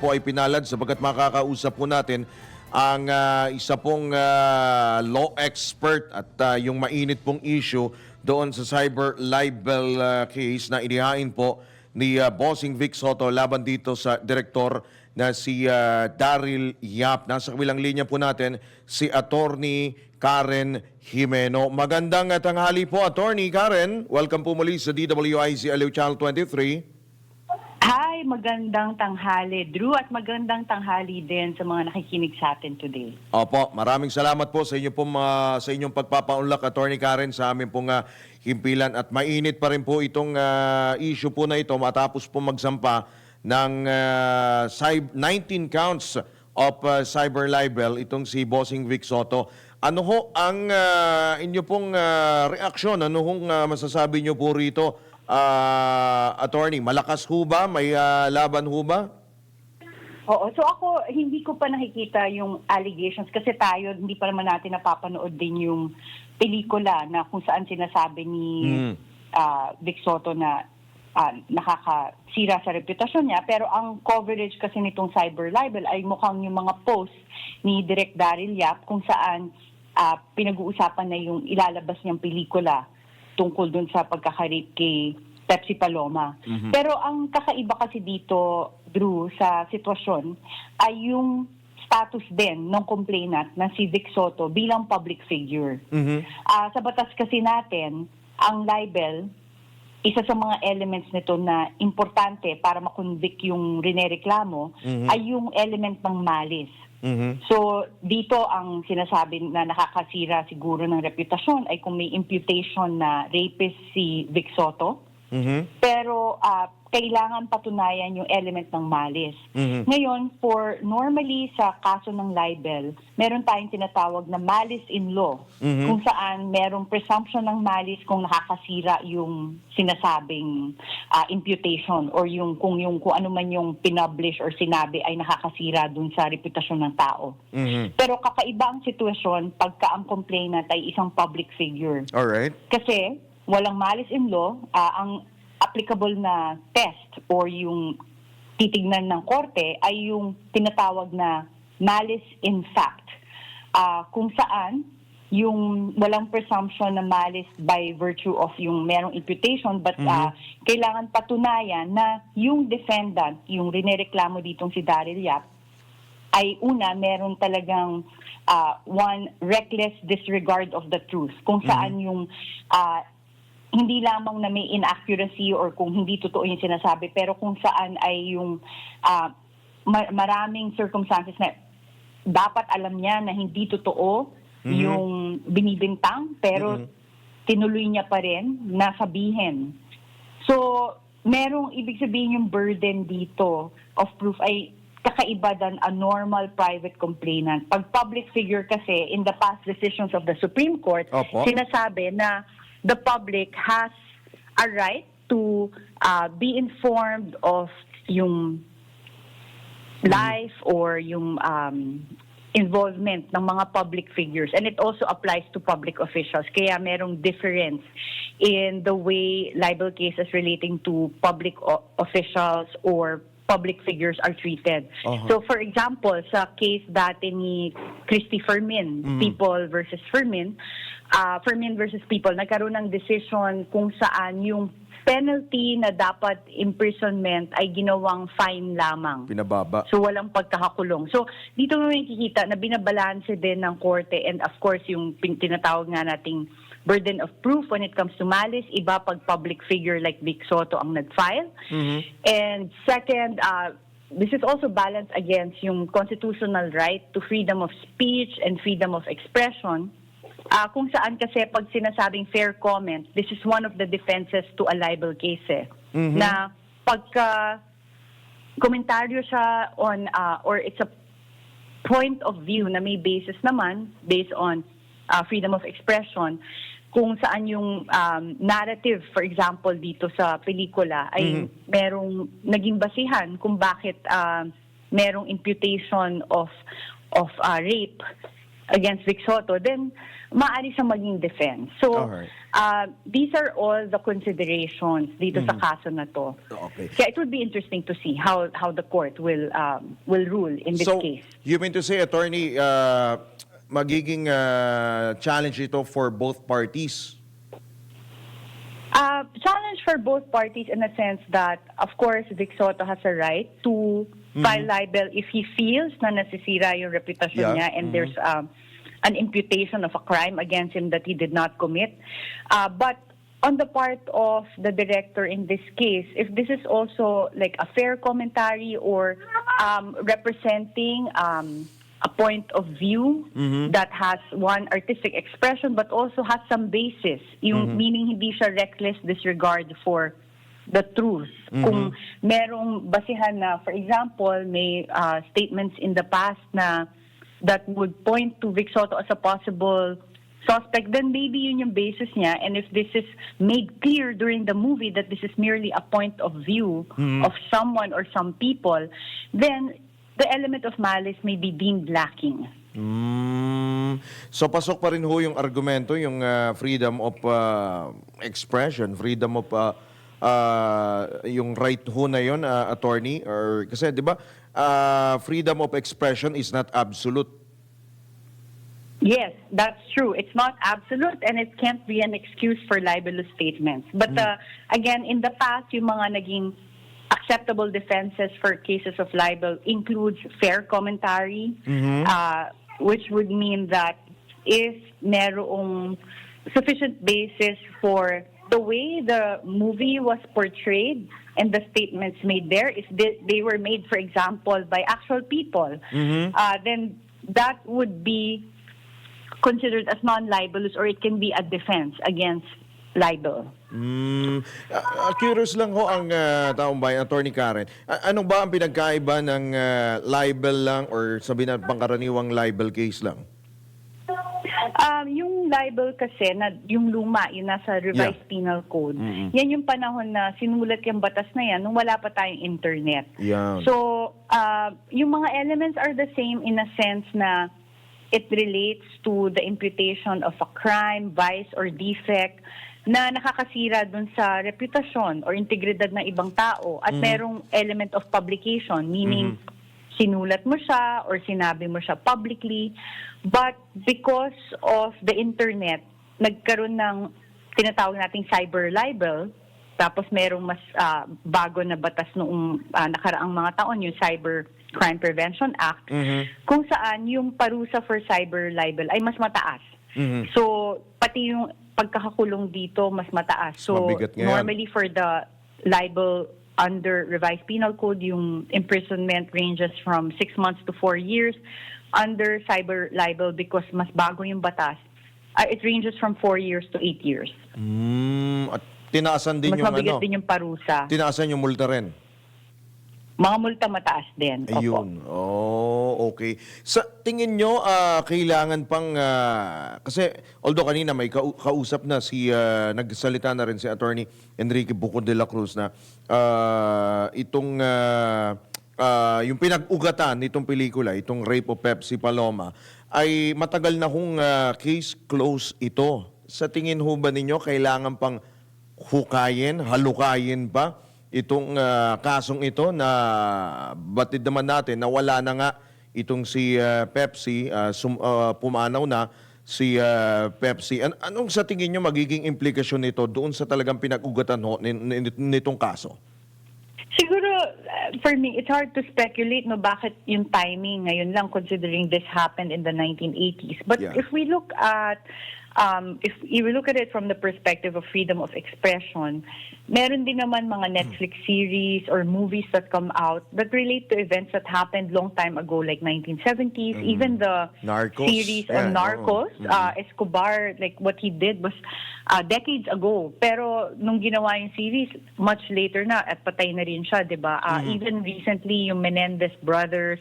po ay pinalad sabagat makakausap po natin ang ah, isa pong ah, law expert at ah, yung mainit pong issue doon sa cyber libel ah, case na inihain po ni ah, Bossing Vic Soto laban dito sa direktor na si ah, Daryl Yap. Nasa kabilang linya po natin si Attorney Karen Jimeno. Magandang tanghali po, Attorney Karen. Welcome po muli sa DWIC Aliw Channel 23. Hi, magandang tanghali, Drew, at magandang tanghali din sa mga nakikinig sa atin today. Opo, maraming salamat po sa inyo pong ah, sa inyong pagpapaunlak Attorney Karen sa amin pong ah, himpilan at mainit pa rin po itong ah, issue po na ito matapos po magsampa ng cyb- 19 counts of ah, cyber libel itong si Bossing Vic Soto. Ano ho ang ah, inyo pong ah, reaksyon? Ano hong ah, masasabi nyo po rito? Ah, attorney, malakas ho ba? May ah, laban ho ba? Oo, so ako, hindi ko pa nakikita yung allegations kasi tayo, hindi pa naman natin napapanood din yung pelikula na kung saan sinasabi ni Mm. ah, Vic Soto na ah, nakakasira sa reputasyon niya. Pero ang coverage kasi nitong cyber libel ay mukhang yung mga posts ni Direk Daryl Yap kung saan ah, pinag-uusapan na yung ilalabas niyang pelikula tungkol dun sa pagkakarit kay Pepsi Paloma. Pero ang kakaiba kasi dito, Drew, sa sitwasyon ay yung status din ng complainant na si Vic Soto bilang public figure. Mhm. Ah, sa batas kasi natin, ang libel, isa sa mga elements nito na importante para makonvict yung rinereklamo Mhm. ay yung element ng malis. Mhm. So, dito ang sinasabi na nakakasira siguro ng reputasyon ay kung may imputation na rapist si Vic Soto. Mhm. Pero ah, kailangan patunayan yung element ng malis. Mhm. Ngayon, for normally sa kaso ng libel, meron tayong tinatawag na malice in law, Mhm. kung saan merong presumption ng malice kung nakakasira yung sinasabing ah, imputation or yung kung yung kung ano man yung pinublish or sinabi ay nakakasira dun sa reputasyon ng tao. Mhm. Pero kakaiba ang sitwasyon pagka ang complainant ay isang public figure. All right. Kasi walang malice in law, ah, ang applicable na test or yung titignan ng korte ay yung tinatawag na malice in fact. Ah, kung saan yung walang presumption na malice by virtue of yung merong imputation but ah, kailangan patunayan na yung defendant, yung rinereklamo ditong si Daryl Yap, ay una, meron talagang ah, one, reckless disregard of the truth. Kung saan yung ah, hindi lamang na may inaccuracy or kung hindi totoo yung sinasabi, pero kung saan ay yung ma- maraming circumstances na dapat alam niya na hindi totoo Mhm. yung binibintang, pero tinuloy niya pa rin na sabihin. So, merong ibig sabihin yung burden dito of proof ay kakaiba than a normal private complainant. Pag public figure kasi, in the past decisions of the Supreme Court, Opo. sinasabi na the public has a right to uh, be informed of yung life or yung um, involvement ng mga public figures. And it also applies to public officials. Kaya merong difference in the way libel cases relating to public officials or public figures are treated. Uh-huh. So for example, sa case dati ni Christy Fermin, People versus Fermin, uh, Fermin versus People, nagkaroon ng decision kung saan yung penalty na dapat imprisonment ay ginawang fine lamang. Pinababa. So walang pagkakakulong. So dito mo makikita na binabalanse din ng korte and of course yung tinatawag nga nating burden of proof when it comes to malice, iba pag public figure like Vic Soto ang nag-file. Mhm. And second, uh, this is also balanced against yung constitutional right to freedom of speech and freedom of expression. Uh, kung saan kasi pag sinasabing fair comment, this is one of the defenses to a libel case eh. Mhm. Na pagka komentaryo siya on, uh, or it's a point of view na may basis naman based on uh, freedom of expression kung saan yung um, narrative, for example, dito sa pelikula ay merong naging basihan kung bakit uh, merong imputation of of uh, rape against Vic Soto, then maaari siyang maging defense. So, Alright. uh, these are all the considerations dito sa kaso na to. Okay. Kaya it would be interesting to see how how the court will um, will rule in this so, case. you mean to say, attorney, uh, magiging uh, challenge ito for both parties? Uh, challenge for both parties in a sense that, of course, Vic Soto has a right to file libel if he feels na nasisira yung reputasyon Yeah. niya and there's um, an imputation of a crime against him that he did not commit. Uh, but on the part of the director in this case, if this is also like a fair commentary or um, representing um, a point of view that has one artistic expression but also has some basis, yung meaning hindi siya reckless disregard for the truth. Kung merong basihan na, for example, may uh, statements in the past na that would point to Vic Soto as a possible suspect, then maybe yun yung basis niya. And if this is made clear during the movie that this is merely a point of view of someone or some people, then the element of malice may be deemed lacking. Mm, so pasok pa rin ho yung argumento, yung uh, freedom of uh, expression, freedom of uh, uh, yung right ho na yun, uh, attorney, or kasi 'di ba, uh, freedom of expression is not absolute. Yes, that's true. It's not absolute and it can't be an excuse for libelous statements. But uh, again, in the past, yung mga naging acceptable defenses for cases of libel includes fair commentary, uh, which would mean that if merong sufficient basis for the way the movie was portrayed and the statements made there, if they, they were made, for example, by actual people, uh, then that would be considered as non-libelous or it can be a defense against libel. Mm, uh, curious lang ho ang uh, taong bayan, attorney Karen. A- ano ba ang pinagkaiba ng uh, libel lang or sabihin na pangkaraniwang libel case lang? Um, yung libel kasi, na, yung luma, yung nasa revised Yeah. penal code, Mm-mm. yan yung panahon na sinulat yung batas na yan nung wala pa tayong internet. Yan. So, uh, yung mga elements are the same in a sense na it relates to the imputation of a crime, vice, or defect na nakakasira dun sa reputasyon or integridad ng ibang tao at merong element of publication, meaning sinulat mo siya or sinabi mo siya publicly. But because of the internet, nagkaroon ng tinatawag nating cyber libel, tapos merong mas ah, bago na batas noong ah, nakaraang mga taon, yung Cyber Crime Prevention Act, kung saan yung parusa for cyber libel ay mas mataas. Mhm. So, pati yung pagkakakulong dito mas mataas. So, Mabigat normally for the libel under revised penal code, yung imprisonment ranges from six months to four years. Under cyber libel, because mas bago yung batas, uh, it ranges from four years to eight years. Mm, at tinaasan din Mas yung mabigat ano, din yung parusa. tinaasan yung multa rin. Mga multa mataas din. Opo. Ayun. Oh, okay. Sa tingin nyo, ah, kailangan pang, ah, kasi although kanina may kau- kausap na si, ah, nagsalita na rin si Attorney Enrique Bucon de la Cruz na ah, itong, ah, ah, yung pinag-ugatan nitong pelikula, itong Rape of Pepsi Paloma, ay matagal na hong ah, case close ito. Sa tingin ho ba ninyo, kailangan pang hukayin, halukayin pa itong ah, kasong ito na batid naman natin na wala na nga itong si ah, Pepsi, ah, sum- ah, pumanaw na si ah, Pepsi. An- anong sa tingin nyo magiging implikasyon nito doon sa talagang pinag-ugatan ho ni- ni- nitong kaso? Siguro, uh, for me, it's hard to speculate no bakit yung timing ngayon lang considering this happened in the 1980s. But Yeah. if we look at um, if we look at it from the perspective of freedom of expression, meron din naman mga Netflix series or movies that come out that relate to events that happened long time ago, like 1970s. Even the Narcos. series Yan, on Narcos, oo. uh, Escobar, like what he did was uh, decades ago. Pero nung ginawa yung series, much later na at patay na rin siya, 'di ba? Uh, Even recently, yung Menendez brothers,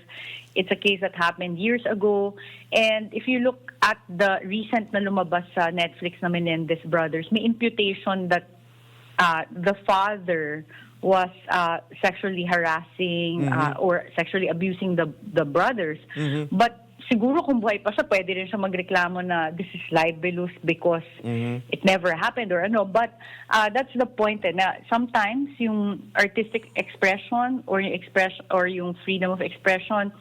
it's a case that happened years ago. And if you look at the recent na lumabas sa Netflix na Menendez brothers, may imputation that uh, the father was uh, sexually harassing uh, or sexually abusing the the brothers. But siguro kung buhay pa siya, pwede rin siya magreklamo na this is libelous because it never happened or ano. But uh, that's the point eh, na sometimes yung artistic expression or yung expression or yung freedom of expression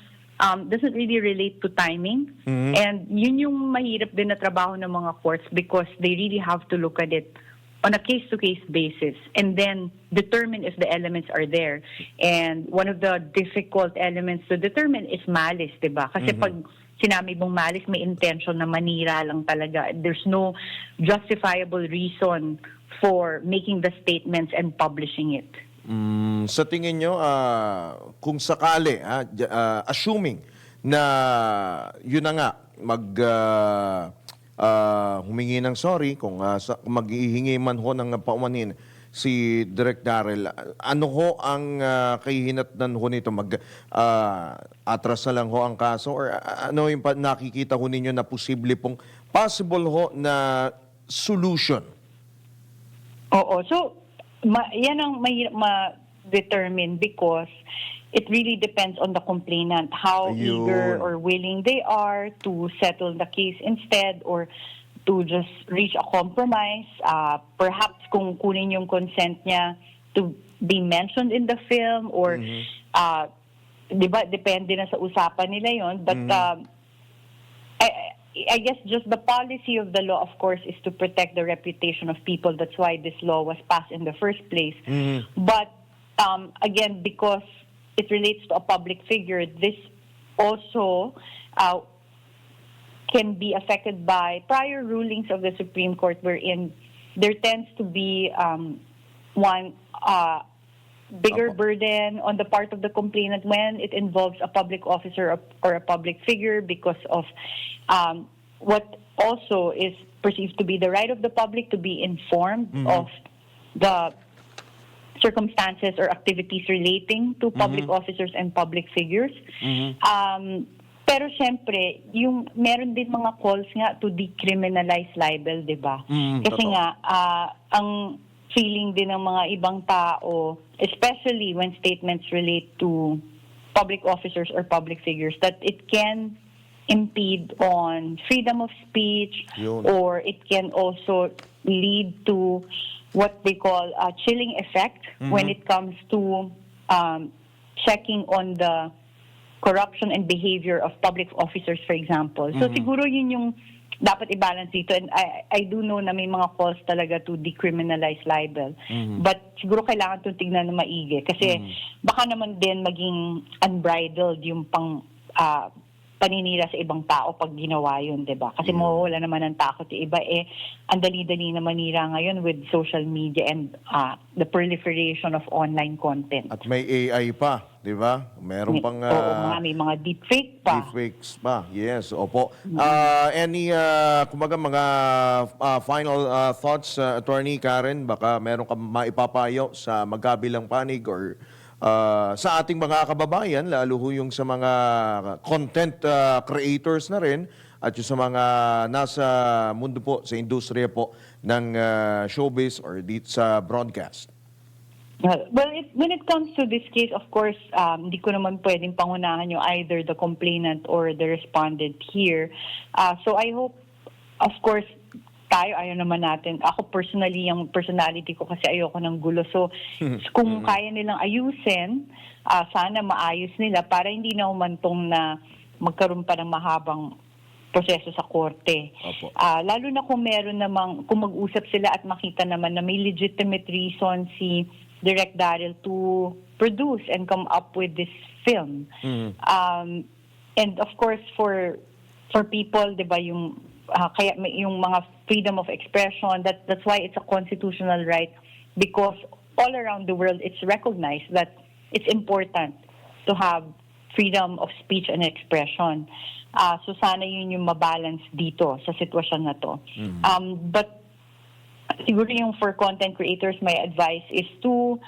um, doesn't really relate to timing. And yun yung mahirap din na trabaho ng mga courts because they really have to look at it on a case-to-case basis and then determine if the elements are there. And one of the difficult elements to determine is malice, di ba? Kasi pag sinabi mong malice, may intention na manira lang talaga. There's no justifiable reason for making the statements and publishing it. Mm, sa tingin nyo, ah, kung sakali, j- ah, assuming na yun na nga, mag ah, ah, humingi ng sorry, kung uh, maghihingi man ho ng paumanin si Direk Darrell, ano ho ang uh, kahihinatnan ho nito? Mag, ah, atras na lang ho ang kaso? Or ah, ano yung nakikita ho ninyo na posible pong possible ho na solution? Oo. So, ma- yan ang mahirap ma-determine because it really depends on the complainant how Ayun. eager or willing they are to settle the case instead or to just reach a compromise. Uh, perhaps kung kunin yung consent niya to be mentioned in the film or uh, di ba, depende na sa usapan nila yon But um, I, I guess just the policy of the law, of course, is to protect the reputation of people. That's why this law was passed in the first place. But um, again, because it relates to a public figure, this also uh, can be affected by prior rulings of the Supreme Court, wherein there tends to be um, one uh, bigger Apo. burden on the part of the complainant when it involves a public officer or, a public figure because of um, what also is perceived to be the right of the public to be informed of the circumstances or activities relating to public officers and public figures. Um, pero syempre, yung meron din mga calls nga to decriminalize libel, 'di ba? Mm, Kasi totoo. nga ah, ang feeling din ng mga ibang tao, especially when statements relate to public officers or public figures that it can impede on freedom of speech Yun. or it can also lead to what they call a chilling effect when it comes to um, checking on the corruption and behavior of public officers, for example. So siguro yun yung dapat i-balance dito. And I, I do know na may mga calls talaga to decriminalize libel. But siguro kailangan itong tignan na maigi. Kasi baka naman din maging unbridled yung pang ah, paninira sa ibang tao pag ginawa yun, di ba? Kasi mawawala naman ng takot yung iba. Eh, ang dali-dali na manira ngayon with social media and ah, the proliferation of online content. At may AI pa, di ba? Meron pang... Oo, ah, may mga deepfake pa. Deepfakes pa, yes, opo. Ah, any, uh, kumaga mga ah, final ah, thoughts, ah, Attorney Karen, baka meron ka maipapayo sa magkabilang panig or ah, sa ating mga kababayan, lalo ho yung sa mga content ah, creators na rin at yung sa mga nasa mundo po, sa industriya po ng ah, showbiz or dito sa broadcast. Well, it, when it comes to this case, of course, um, hindi ko naman pwedeng pangunahan yung either the complainant or the respondent here. Uh, so I hope, of course, tayo ayaw naman natin. Ako personally, yung personality ko kasi ayoko ng gulo. So kung kaya nilang ayusin, ah, sana maayos nila para hindi na umantong na magkaroon pa ng mahabang proseso sa korte. Opo. Ah, lalo na kung meron namang, kung mag-usap sila at makita naman na may legitimate reason si Direct Daryl to produce and come up with this film. Um, and of course, for for people, di ba, yung, ah, kaya may- yung mga freedom of expression, that, that's why it's a constitutional right because all around the world, it's recognized that it's important to have freedom of speech and expression. Ah, so sana yun yung mabalance dito sa sitwasyon na to. Um, but siguro yung for content creators, my advice is to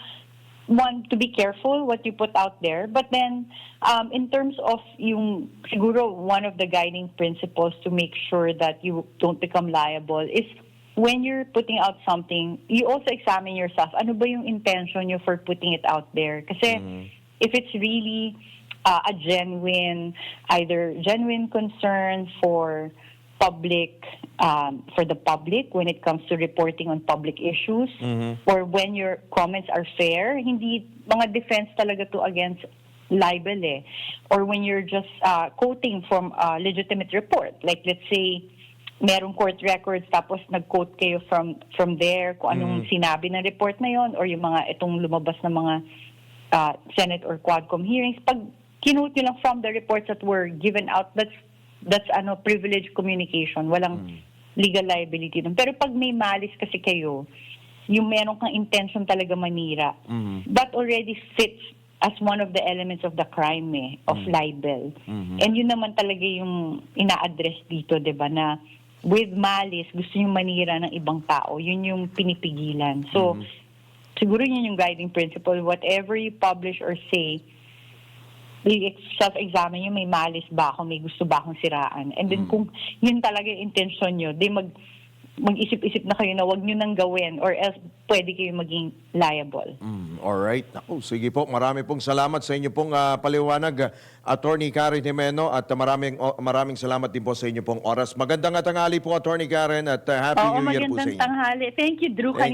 one to be careful what you put out there. But then um, in terms of yung siguro one of the guiding principles to make sure that you don't become liable is when you're putting out something you also examine yourself. Ano ba yung intention nyo for putting it out there? Kasi if it's really uh, a genuine, either genuine concern for public, um, for the public when it comes to reporting on public issues, or when your comments are fair, hindi mga defense talaga to against libel eh. Or when you're just uh, quoting from a legitimate report. Like let's say, merong court records tapos nag-quote kayo from from there kung anong sinabi ng report na yon or yung mga itong lumabas na mga uh, Senate or Quadcom hearings. Pag kinote nyo lang from the reports that were given out, that's that's ano privileged communication. Walang legal liability dun. Pero pag may malis kasi kayo, yung meron kang intention talaga manira, that already fits as one of the elements of the crime eh, of libel. And yun naman talaga yung ina-address dito, di ba, na with malice, gusto yung manira ng ibang tao. Yun yung pinipigilan. So, siguro yun yung guiding principle. Whatever you publish or say, self-examine nyo, may malis ba ako, may gusto ba akong siraan. And then kung yun talaga yung intention nyo, di mag, mag-isip-isip na kayo na wag nyo nang gawin or else pwede kayo maging liable. Mm, alright. Naku, sige po, marami pong salamat sa inyo pong ah, paliwanag, ah, Attorney Karen Jimeno, at maraming, oh, maraming salamat din po sa inyo pong oras. Magandang tanghali po, Attorney Karen, at ah, Happy Oo, New Year po sa magandang inyo. tanghali. Thank you, Drew. Thank